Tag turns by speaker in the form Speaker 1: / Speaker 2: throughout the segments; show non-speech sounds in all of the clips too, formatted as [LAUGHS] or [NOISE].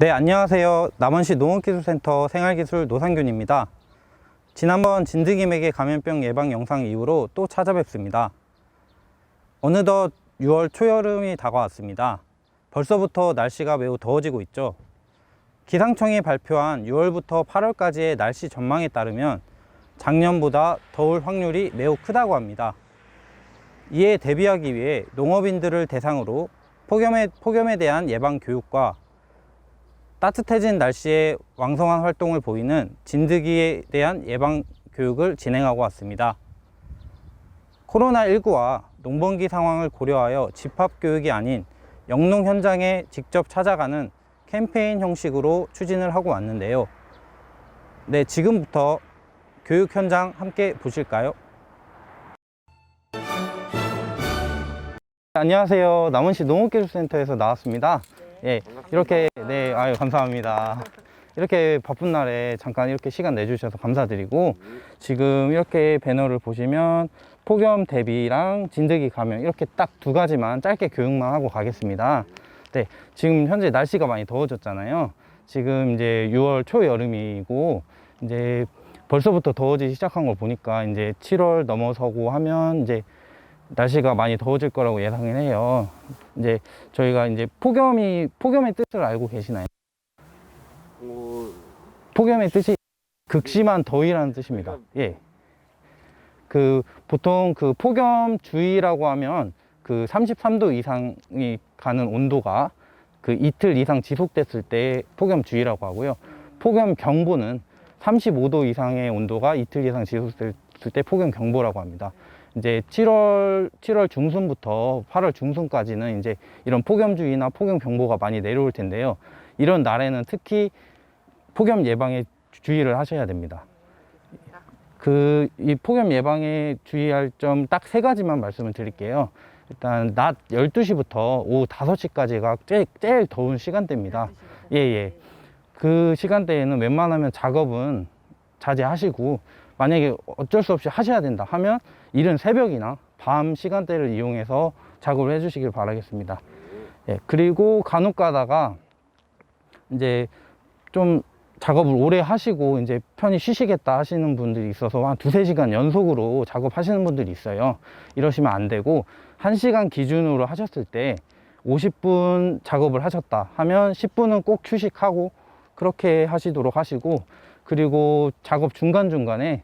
Speaker 1: 네, 안녕하세요. 남원시 농업기술센터 생활기술 노상균입니다. 지난번 진드기맥의 감염병 예방 영상 이후로 또 찾아뵙습니다. 어느덧 6월 초여름이 다가왔습니다. 벌써부터 날씨가 매우 더워지고 있죠. 기상청이 발표한 6월부터 8월까지의 날씨 전망에 따르면 작년보다 더울 확률이 매우 크다고 합니다. 이에 대비하기 위해 농업인들을 대상으로 폭염에, 폭염에 대한 예방 교육과 따뜻해진 날씨에 왕성한 활동을 보이는 진드기에 대한 예방 교육을 진행하고 왔습니다. 코로나19와 농번기 상황을 고려하여 집합 교육이 아닌 영농 현장에 직접 찾아가는 캠페인 형식으로 추진을 하고 왔는데요. 네, 지금부터 교육 현장 함께 보실까요? 안녕하세요. 남원시 농업기술센터에서 나왔습니다. 예, 이렇게 네, 아유 감사합니다. 이렇게 바쁜 날에 잠깐 이렇게 시간 내주셔서 감사드리고 지금 이렇게 배너를 보시면 폭염 대비랑 진드기 감염 이렇게 딱 두 가지만 짧게 교육만 하고 가겠습니다. 네, 지금 현재 날씨가 많이 더워졌잖아요. 지금 이제 6월 초여름이고 이제 벌써부터 더워지기 시작한 걸 보니까 이제 7월 넘어서고 하면 이제 날씨가 많이 더워질 거라고 예상을 해요. 이제 저희가 이제 폭염이 폭염의 뜻을 알고 계시나요?
Speaker 2: 어,
Speaker 1: 폭염의 뜻이 극심한 더위라는 뜻입니다. 예. 그 보통 그 폭염 주의라고 하면 그 33도 이상이 가는 온도가 그 이틀 이상 지속됐을 때 폭염 주의라고 하고요. 폭염 경보는 35도 이상의 온도가 이틀 이상 지속됐을 때 폭염 경보라고 합니다. 이제 7월 7월 중순부터 8월 중순까지는 이제 이런 폭염주의나 폭염 경보가 많이 내려올 텐데요. 이런 날에는 특히 폭염 예방에 주의를 하셔야 됩니다. 그 이 폭염 예방에 주의할 점 딱 세 가지만 말씀을 드릴게요. 일단 낮 12시부터 오후 5시까지가 제일, 제일 더운 시간대입니다. 예, 예. 그 시간대에는 웬만하면 작업은 자제하시고 만약에 어쩔 수 없이 하셔야 된다 하면 이른 새벽이나 밤 시간대를 이용해서 작업을 해주시길 바라겠습니다. 예, 그리고 간혹 가다가 이제 좀 작업을 오래 하시고 이제 편히 쉬시겠다 하시는 분들이 있어서 한 두세 시간 연속으로 작업하시는 분들이 있어요. 이러시면 안 되고 1시간 기준으로 하셨을 때 50분 작업을 하셨다 하면 10분은 꼭 휴식하고 그렇게 하시도록 하시고 그리고 작업 중간중간에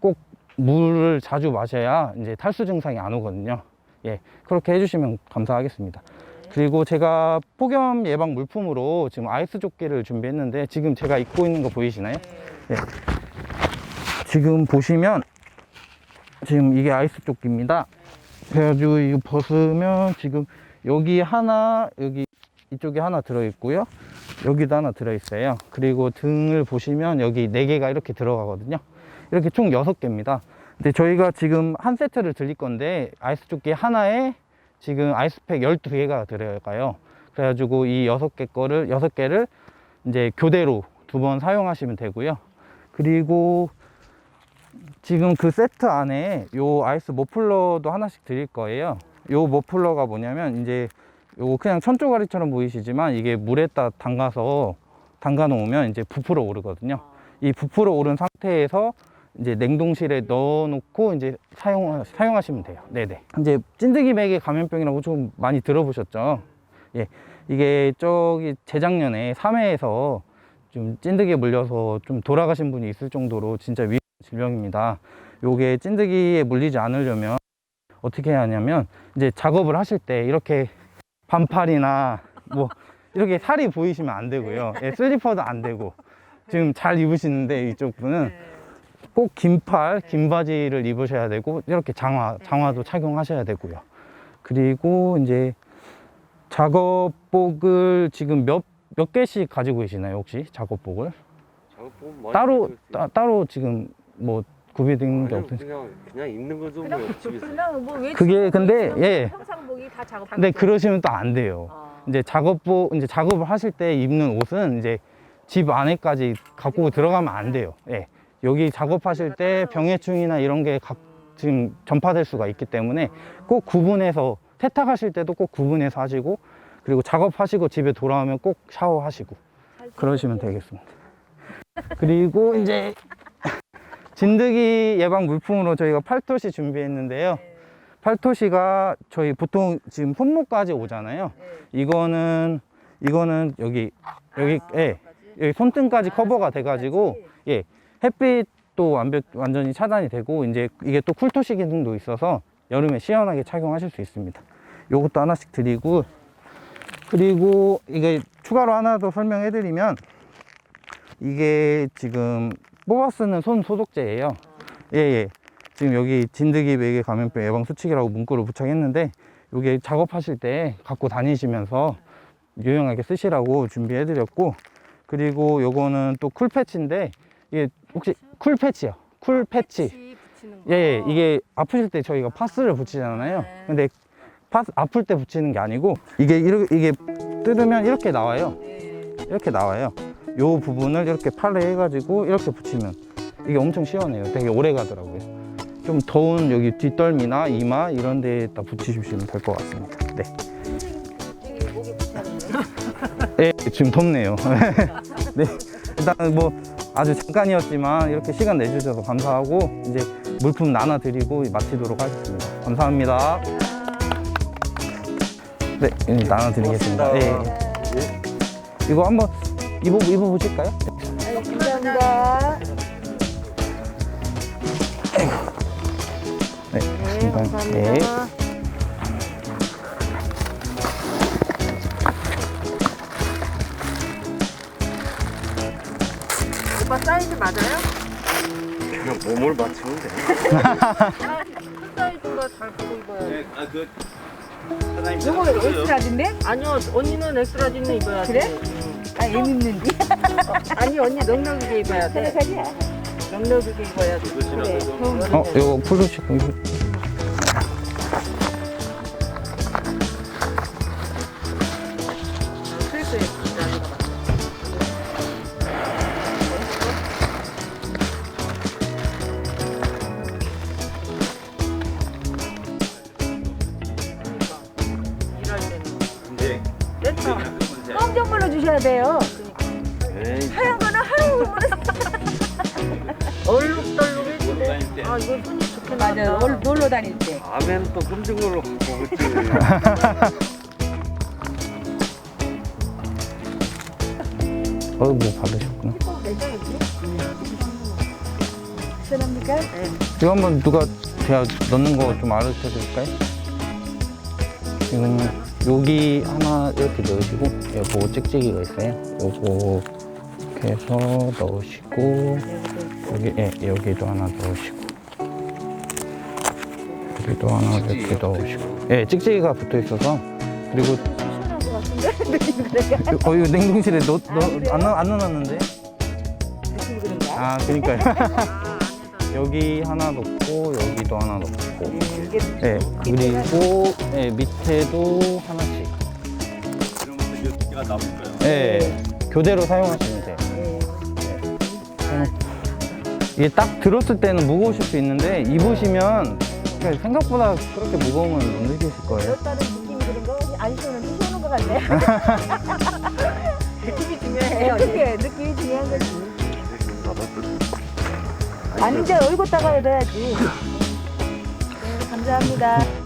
Speaker 1: 꼭 물을 자주 마셔야 이제 탈수 증상이 안 오거든요. 예, 그렇게 해주시면 감사하겠습니다. 그리고 제가 폭염 예방 물품으로 지금 아이스 조끼를 준비했는데 지금 제가 입고 있는 거 보이시나요? 예. 지금 보시면 지금 이게 아이스 조끼입니다. 그래가지고 이거 벗으면 지금 여기 하나 여기 이쪽에 하나 들어있고요. 여기도 하나 들어있어요. 그리고 등을 보시면 여기 네 개가 이렇게 들어가거든요. 이렇게 총 여섯 개입니다. 근데 저희가 지금 한 세트를 드릴 건데 아이스 조끼 하나에 지금 아이스팩 12개가 들어가요. 그래가지고 이 여섯 개 거를 여섯 개를 이제 교대로 두 번 사용하시면 되고요. 그리고 지금 그 세트 안에 요 아이스 머플러도 하나씩 드릴 거예요. 요 머플러가 뭐냐면 이제 요거 그냥 천조가리처럼 보이시지만 이게 물에다 담가서 담가 놓으면 이제 부풀어 오르거든요. 이 부풀어 오른 상태에서 이제 냉동실에 넣어 놓고 이제 사용 사용하시면 돼요. 네네. 이제 찐득이 맥의 감염병이라고 좀 많이 들어보셨죠? 예. 이게 저기 재작년에 3회에서 좀 찐득이에 물려서 좀 돌아가신 분이 있을 정도로 진짜 위험한 질병입니다. 요게 찐득이에 물리지 않으려면 어떻게 해야 하냐면 이제 작업을 하실 때 이렇게 반팔이나 뭐 이렇게 살이 보이시면 안 되고요. 예, 슬리퍼도 안 되고 지금 잘 입으시는데 이쪽 분은 꼭 긴팔, 긴 바지를 입으셔야 되고 이렇게 장화, 장화도 착용하셔야 되고요. 그리고 이제 작업복을 지금 몇, 몇 개씩 가지고 계시나요, 혹시 작업복을?
Speaker 2: 작업복은 많이
Speaker 1: 따로. 따, 따로 지금 뭐 구비된 게 없으세요?
Speaker 2: 그냥 그냥 입는 거죠
Speaker 3: 그냥
Speaker 2: 뭐 집에서.
Speaker 3: 그냥 뭐 외투,
Speaker 1: 그게 근데, 예.
Speaker 3: 평상복이 다 작업.
Speaker 1: 근데 그러시면 또 안 돼요.
Speaker 3: 어.
Speaker 1: 이제 작업복, 이제 작업을 하실 때 입는 옷은 이제 집 안에까지 갖고 들어가면 안 돼요. 예. 여기 작업하실 때 병해충이나 이런 게 각, 지금 전파될 수가 있기 때문에 꼭 구분해서 세탁하실 때도 꼭 구분해서 하시고 그리고 작업하시고 집에 돌아오면 꼭 샤워하시고 그러시면 되겠습니다. 그리고 이제 [LAUGHS] 진드기 예방 물품으로 저희가 팔토시 준비했는데요. 팔토시가 저희 보통 지금 손목까지 오잖아요. 이거는 이거는 여기 여기 예 여기 손등까지 커버가 돼 가지고 예 햇빛도 완벽 완전히 차단이 되고 이제 이게 또 쿨토시 기능도 있어서 여름에 시원하게 착용하실 수 있습니다. 요것도 하나씩 드리고 그리고 이게 추가로 하나 더 설명해 드리면 이게 지금 뽑아 쓰는 손 소독제예요. 예 예. 지금 여기 진드기 베개 감염병 예방 수칙이라고 문구를 부착했는데 이게 작업하실 때 갖고 다니시면서 유용하게 쓰시라고 준비해 드렸고 그리고 요거는 또 쿨 패치인데 이게 혹시 쿨 패치요? 쿨 패치. 예, 예, 이게 아프실 때 저희가 파스를 붙이잖아요.
Speaker 3: 네.
Speaker 1: 근데 파스 아플 때 붙이는 게 아니고 이게 이렇게 이게 뜯으면 이렇게 나와요.
Speaker 3: 네.
Speaker 1: 이렇게 나와요. 요 부분을 이렇게 팔에 해가지고 이렇게 붙이면 이게 엄청 시원해요. 되게 오래 가더라고요. 좀 더운 여기 뒷덜미나 이마 이런 데에다 붙이시면 될 것 같습니다. 네.
Speaker 3: 네, [LAUGHS]
Speaker 1: 지금 덥네요. [LAUGHS] 네. 일단 뭐 아주 잠깐이었지만 이렇게 시간 내주셔서 감사하고 이제 물품 나눠드리고 마치도록 하겠습니다. 감사합니다. 네, 이제 나눠드리겠습니다. 네. 이거 한번 입어 입어 보실까요?
Speaker 3: 감사합니다.
Speaker 1: 네,
Speaker 3: 네, 감사합니다.
Speaker 1: 네.
Speaker 3: 사이즈 맞아요?
Speaker 2: 그냥 몸을 맞추면 돼.
Speaker 3: 큰 사이즈가 잘 보고 입어야 돼.
Speaker 2: 아그 사장님
Speaker 4: 요거 엑스트라인데?
Speaker 3: 아니요, 언니는 엑스라지는 입어야지.
Speaker 4: 그래?
Speaker 3: 응.
Speaker 4: 아, M 입는디?
Speaker 3: 아니, 언니 넉넉하게 입어야 돼. 넉넉하게 입어야지.
Speaker 4: 그래. 그럼
Speaker 1: 어, 이거 풀로시 이
Speaker 2: 근데
Speaker 3: 됐다.
Speaker 4: 껌좀 물어주셔야 돼요. 하얀 거는 하루
Speaker 3: 얼룩덜룩해지네. 아, 이거 손이 좋게
Speaker 4: 맞아. 놀- 놀러 다닐 때.
Speaker 2: 밤에는 또 금증 걸로 갖고 오겠지.
Speaker 1: 어, 뭐 받으셨구나.
Speaker 4: 시원합니까?
Speaker 1: 이거 한번 누가 제가 넣는 거좀 줄까요? 지금 여기 하나 이렇게 넣으시고 요거 찍찍이가 있어요. 요거 이렇게 해서 넣으시고 여기 예, 여기도 하나 넣으시고 여기도 하나 이렇게 넣으시고 예, 찍찍이가 붙어 있어서 그리고? 어, 이거 냉동실에 넣, 넣, 안, 넣- 안 넣어놨는데? 아, 그니까요. [LAUGHS] 여기 하나 넣고, 여기도 하나 넣고.
Speaker 4: 음,
Speaker 1: 네, 그리고 네, 밑에도 하나씩.
Speaker 2: 그러면 이거 남을 거야.
Speaker 1: 네, 교대로 사용하시면 돼요.
Speaker 4: 네.
Speaker 1: 이게 딱 들었을 때는 무거우실 수 있는데 입으시면 생각보다 그렇게 무거우면 못 느끼실 거예요.
Speaker 4: 다른 느낌이 그런 거? 안 시원한데 시원한 것 같네. [LAUGHS] [LAUGHS]
Speaker 3: 느낌이 중요해.
Speaker 4: 네, 어떻게 느낌이 중요한 거지. 아니, 이제 얼굴 닦아야 돼야지. 네, 감사합니다.